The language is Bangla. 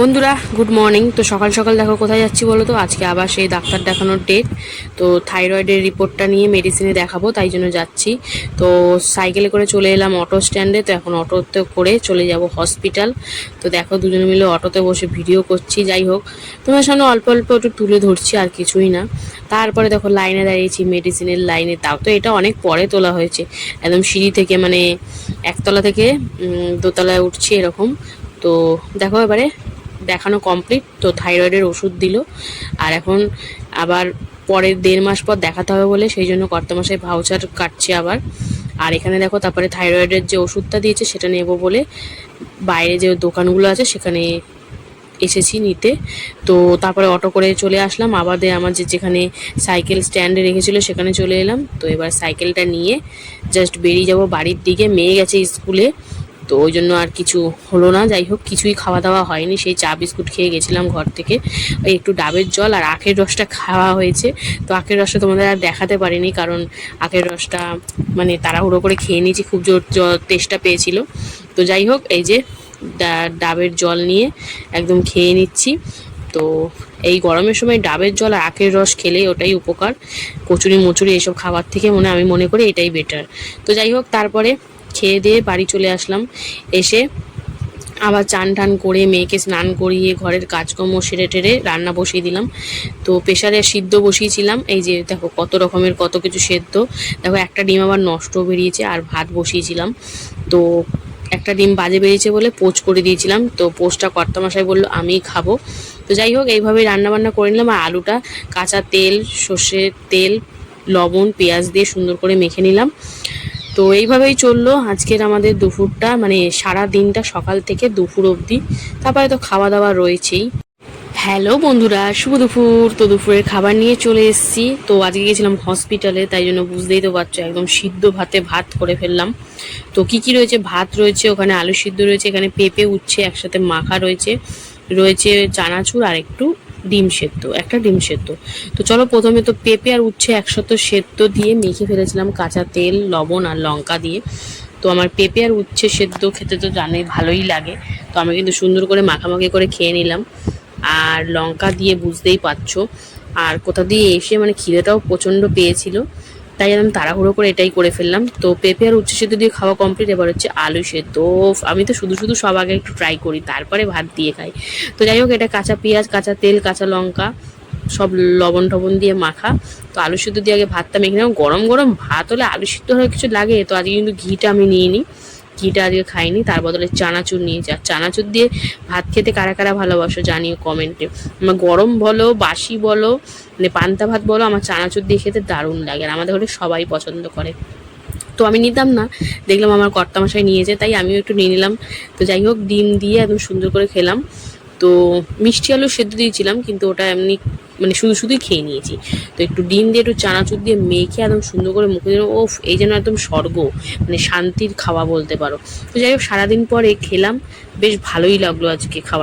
বন্ধুরা গুড মর্নিং তো সকাল সকাল দেখো কোথায় যাচ্ছি বলো তো? আজকে আবার সেই ডাক্তার দেখানোর ডেট তো থাইরয়েডের রিপোর্টটা নিয়ে মেডিসিনে দেখাবো, তাই জন্য যাচ্ছি। তো সাইকেলে করে চলে এলাম অটো স্ট্যান্ডে তো এখন অটোতে করে চলে যাব হসপিটাল তো দেখো দুজনে মিলে অটোতে বসে ভিডিও করছি, যাই হোক। তোমার সামনে অল্প অল্প একটু তুলে ধরছি, আর কিছুই না। তারপরে দেখো লাইনে দাঁড়িয়েছি মেডিসিনের লাইনে তাও তো এটা অনেক পরে তোলা হয়েছে। একদম সিঁড়ি থেকে মানে একতলা থেকে দোতলায় উঠছি এরকম। তো দেখো এবারে দেখানো কমপ্লিট তো থাইরয়েডের ওষুধ দিল। আর এখন আবার পরের দেড় মাস পর দেখাতে হবে বলে, সেই জন্য কর্তামশাই ভাউচার কাটছে আবার। আর এখানে দেখো, তারপরে থাইরয়েডের যে ওষুধটা দিয়েছে, সেটা নেব বলে বাইরে যে দোকানগুলো আছে, সেখানে এসেছি নিতে। তো তারপরে অটো করে চলে আসলাম। আবার আমার যে যেখানে সাইকেল স্ট্যান্ডে রেখেছিল, সেখানে চলে এলাম। তো এবার সাইকেলটা নিয়ে জাস্ট বেরিয়ে যাব বাড়ির দিকে। মেয়ে গেছে স্কুলে। তো ওই জন্য আর কিছু হলো না। যাই হোক, কিছুই খাওয়া দাওয়া হয়নি। সেই চা বিস্কুট খেয়ে গেছিলাম ঘর থেকে। ওই একটু ডাবের জল আর আখের রসটা খাওয়া হয়েছে। তো আখের রসটা তোমাদের আর দেখাতে পারিনি কারণ আখের রসটা মানে তাড়াহুড়ো করে খেয়ে নিয়েছি। খুব জোর তেষ্টা পেয়েছিল। তো যাই হোক, এই যে ডাবের জল নিয়ে একদম খেয়ে নিচ্ছি। তো এই গরমের সময় ডাবের জল আর আখের রস খেলে ওটাই উপকার। কচুরি মচুরি এসব খাবার থেকে মনে আমি মনে করি এটাই বেটার তো যাই হোক, তারপরে খেয়ে দিয়ে বাড়ি চলে আসলাম। এসে আবার চান টান করে মেয়েকে স্নান করিয়ে ঘরের কাজকর্ম সেরে টেরে রান্না বসিয়ে দিলাম। তো প্রেশারে সিদ্ধ বসিয়েছিলাম। এই যে দেখো কত রকমের কত কিছু সেদ্ধ। দেখো একটা ডিম আবার নষ্ট বেরিয়েছে আর ভাত বসিয়েছিলাম। তো একটা ডিম বাজে বেরিয়েছে বলে পোচ করে দিয়েছিলাম। তো পোচটা কর্তামশাই বলল, আমিই খাব। তো যাই হোক এইভাবে রান্নাবান্না করে নিলাম। আর আলুটা কাঁচা তেল, সর্ষের তেল, লবণ, পেঁয়াজ দিয়ে সুন্দর করে মেখে নিলাম। তো এইভাবেই চলল। আজকের আমাদের দুপুরটা মানে সারা দিনটা সকাল থেকে দুপুর অবধি। তারপরে তো খাওয়া দাওয়া রয়েছেই। হ্যালো বন্ধুরা, শুভ দুপুর। তো দুপুরের খাবার নিয়ে চলে এসেছি। তো আজকে গেছিলাম হসপিটালে তাই জন্য বুঝতেই তো পারছ, একদম সিদ্ধ ভাতে ভাত করে ফেললাম। তো কি কি রয়েছে? ভাত রয়েছে, ওখানে আলু সিদ্ধ রয়েছে, এখানে পেঁপে উঠছে একসাথে মাখা রয়েছে। রয়েছে চানাচুর আর একটু ডিম সেদ্ধ, একটা ডিম সেদ্ধ। তো চলো প্রথমে তো পেঁপে আর উচ্ছে একসাথে সেদ্ধ দিয়ে মেখে ফেলেছিলাম কাঁচা তেল, লবণ আর লঙ্কা দিয়ে। তো আমার পেঁপে আর উচ্ছে সেদ্ধ খেতে তো জানে ভালোই লাগে। তো আমি কিন্তু সুন্দর করে মাখামাখি করে খেয়ে নিলাম। আর লঙ্কা দিয়ে বুঝতেই পারছ। আর কোথা দিয়ে এসে মানে খিদেটাও প্রচণ্ড পেয়েছিল। তাই আমি তাড়াহুড়ো করে এটাই করে ফেললাম। তো পেঁপে আর উচ্ছে সেদ্ধ দিয়ে খাওয়া কমপ্লিট এবার হচ্ছে আলু সেদ্ধ। আমি তো শুধু শুধু সব আগে একটু ট্রাই করি, তারপরে ভাত দিয়ে খাই। তো যাই হোক, এটা কাঁচা পেঁয়াজ, কাঁচা তেল, কাঁচা লঙ্কা, সব লবণ টবণ দিয়ে মাখা। তো আলু সেদ্ধ দিয়ে আগে ভাতটা মেখে নেব। গরম গরম ভাত হলে আলু সিদ্ধ হলে কিছু লাগে, তো আজকে কিন্তু ঘিটা আমি নিয়ে নিই। ঘিটা আজকে খাইনি, তার বদলে চানাচুর নিয়েছি আর চানাচুর দিয়ে ভাত খেতে কারা কারা ভালোবাসো জানিও কমেন্টে। আমার গরম বলো, বাসি বলো মানে পান্তা ভাত বলো, আমার চানাচুর দিয়ে খেতে দারুণ লাগে আর আমাদের ঘরে সবাই পছন্দ করে। তো আমি নিতাম না, দেখলাম আমার কর্তামশাই নিয়েছে তাই আমিও একটু নিয়ে নিলাম। তো যাই হোক, ডিম দিয়ে একদম সুন্দর করে খেলাম। তো মিষ্টি আলু সেদ্ধ দিয়েছিলাম, কিন্তু ওটা এমনি মানে শুধু শুধুই খেয়ে নিয়েছি। তো একটু ডিম দিয়ে, একটু চানাচুর দিয়ে মেখে একদম সুন্দর করে মুখে দিলাম। ও এই যেন একদম স্বর্গ মানে শান্তির খাওয়া বলতে পারো। তো যাই হোক, সারাদিন পরে খেলাম। বেশ ভালোই লাগল আজকে খাবার।